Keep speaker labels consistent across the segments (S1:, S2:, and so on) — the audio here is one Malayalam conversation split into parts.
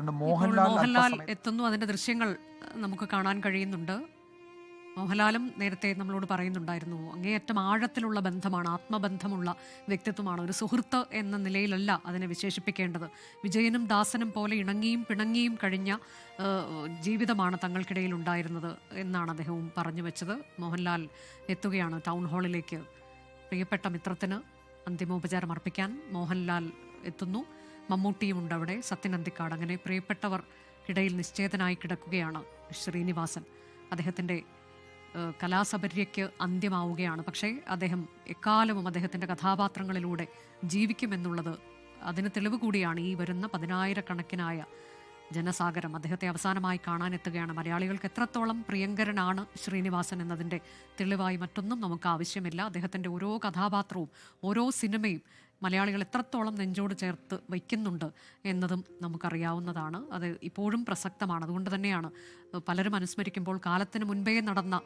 S1: മോഹൻലാൽ
S2: എത്തുന്നു. അതിന്റെ ദൃശ്യങ്ങൾ നമുക്ക് കാണാൻ കഴിയുന്നുണ്ട്. മോഹൻലാലും നേരത്തെ നമ്മളോട് പറയുന്നുണ്ടായിരുന്നു അങ്ങേയറ്റം ആഴത്തിലുള്ള ബന്ധമാണ് ആത്മബന്ധമുള്ള വ്യക്തിത്വമാണ്. ഒരു സുഹൃത്ത് എന്ന നിലയിലല്ല അതിനെ വിശേഷിപ്പിക്കേണ്ടത്. വിജയനും ദാസനും പോലെ ഇണങ്ങിയും പിണങ്ങിയും കഴിഞ്ഞ ജീവിതമാണ് തങ്ങൾക്കിടയിൽ ഉണ്ടായിരുന്നത് എന്നാണ് അദ്ദേഹവും പറഞ്ഞു വെച്ചത്. മോഹൻലാൽ എത്തുകയാണ് ടൗൺ ഹാളിലേക്ക്. പ്രിയപ്പെട്ട മിത്രത്തിന് അന്തിമോപചാരം അർപ്പിക്കാൻ മോഹൻലാൽ എത്തുന്നു. മമ്മൂട്ടിയും ഉണ്ട് അവിടെ സത്യനന്ദിക്കാട് അങ്ങനെ പ്രിയപ്പെട്ടവർ ഇടയിൽ നിശ്ചേതനായി കിടക്കുകയാണ് ശ്രീനിവാസൻ. അദ്ദേഹത്തിന്റെ കലാസപര്യയ്ക്ക് അന്ത്യമാവുകയാണ്. പക്ഷേ അദ്ദേഹം എക്കാലവും അദ്ദേഹത്തിന്റെ കഥാപാത്രങ്ങളിലൂടെ ജീവിക്കുമെന്നുള്ളത് അതിന് തെളിവ് കൂടിയാണ്. ഈ വരുന്ന പതിനായിരക്കണക്കിനായ ജനസാഗരം അദ്ദേഹത്തെ അവസാനമായി കാണാനെത്തുകയാണ്. മലയാളികൾക്ക് എത്രത്തോളം പ്രിയങ്കരനാണ് ശ്രീനിവാസൻ എന്നതിന്റെ തെളിവായി മറ്റൊന്നും നമുക്ക് ആവശ്യമില്ല. അദ്ദേഹത്തിന്റെ ഓരോ കഥാപാത്രവും ഓരോ സിനിമയും മലയാളികൾ എത്രത്തോളം നെഞ്ചോട് ചേർത്ത് വയ്ക്കുന്നുണ്ട് എന്നതും നമുക്കറിയാവുന്നതാണ്. അത് ഇപ്പോഴും പ്രസക്തമാണ്. അതുകൊണ്ട് തന്നെയാണ് പലരും അനുസ്മരിക്കുമ്പോൾ കാലത്തിന് മുൻപേ നടന്ന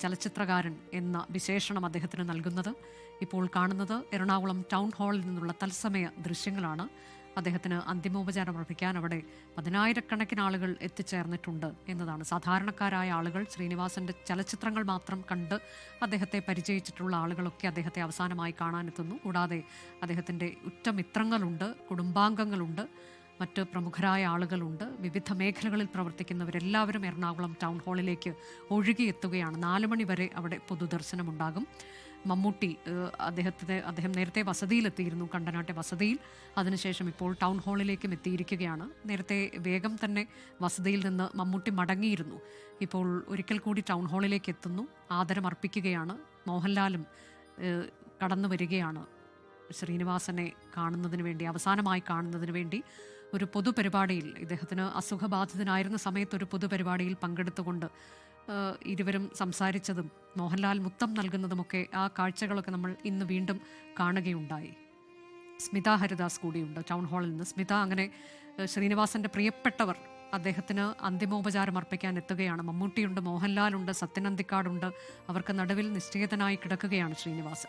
S2: ചലച്ചിത്രകാരൻ എന്ന വിശേഷണം അദ്ദേഹത്തിന് നൽകുന്നത്. ഇപ്പോൾ കാണുന്നത് എറണാകുളം ടൗൺ ഹാളിൽ നിന്നുള്ള തത്സമയ ദൃശ്യങ്ങളാണ്. അദ്ദേഹത്തിന് അന്തിമോപചാരം അർപ്പിക്കാൻ അവിടെ പതിനായിരക്കണക്കിന് ആളുകൾ എത്തിച്ചേർന്നിട്ടുണ്ട് എന്നതാണ്. സാധാരണക്കാരായ ആളുകൾ ശ്രീനിവാസന്റെ ചലച്ചിത്രങ്ങൾ മാത്രം കണ്ട് അദ്ദേഹത്തെ പരിചയിച്ചിട്ടുള്ള ആളുകളൊക്കെ അദ്ദേഹത്തെ അവസാനമായി കാണാനെത്തുന്നു. കൂടാതെ അദ്ദേഹത്തിന്റെ ഉറ്റമിത്രങ്ങളുണ്ട് കുടുംബാംഗങ്ങളുണ്ട് മറ്റ് പ്രമുഖരായ ആളുകളുണ്ട്. വിവിധ മേഖലകളിൽ പ്രവർത്തിക്കുന്നവരെല്ലാവരും എറണാകുളം ടൗൺ ഹാളിലേക്ക് ഒഴുകിയെത്തുകയാണ്. നാല് മണി വരെ അവിടെ പൊതുദർശനമുണ്ടാകും. മമ്മൂട്ടി അദ്ദേഹത്തെ അദ്ദേഹം നേരത്തെ വസതിയിലെത്തിയിരുന്നു കണ്ടനാട്ടെ വസതിയിൽ. അതിനുശേഷം ഇപ്പോൾ ടൗൺ ഹാളിലേക്കും എത്തിയിരിക്കുകയാണ്. നേരത്തെ വേഗം തന്നെ വസതിയിൽ നിന്ന് മമ്മൂട്ടി മടങ്ങിയിരുന്നു. ഇപ്പോൾ ഒരിക്കൽ കൂടി ടൗൺ ഹാളിലേക്ക് എത്തുന്നു. ആദരമർപ്പിക്കുകയാണ്. മോഹൻലാലും കടന്നു വരികയാണ്. ശ്രീനിവാസനെ കാണുന്നതിന് വേണ്ടി അവസാനമായി കാണുന്നതിന് വേണ്ടി ഒരു പൊതുപരിപാടിയിൽ ഇദ്ദേഹത്തിന് അസുഖബാധിതനായിരുന്ന സമയത്ത് ഒരു പൊതുപരിപാടിയിൽ പങ്കെടുത്തുകൊണ്ട് ഇരുവരും സംസാരിച്ചതും മോഹൻലാൽ മുത്തം നൽകുന്നതുമൊക്കെ ആ കാഴ്ചകളൊക്കെ നമ്മൾ ഇന്ന് വീണ്ടും കാണുകയുണ്ടായി. സ്മിത ഹരിദാസ് കൂടിയുണ്ട് ടൗൺ ഹാളിൽ നിന്ന്. സ്മിത അങ്ങനെ ശ്രീനിവാസന്റെ പ്രിയപ്പെട്ടവർ അദ്ദേഹത്തിന് അന്തിമോപചാരം അർപ്പിക്കാൻ എത്തുകയാണ്. മമ്മൂട്ടിയുണ്ട് മോഹൻലാലുണ്ട് സത്യനന്ദിക്കാടുണ്ട് അവർക്ക് നടുവിൽ നിശ്ചേതനായി കിടക്കുകയാണ് ശ്രീനിവാസൻ.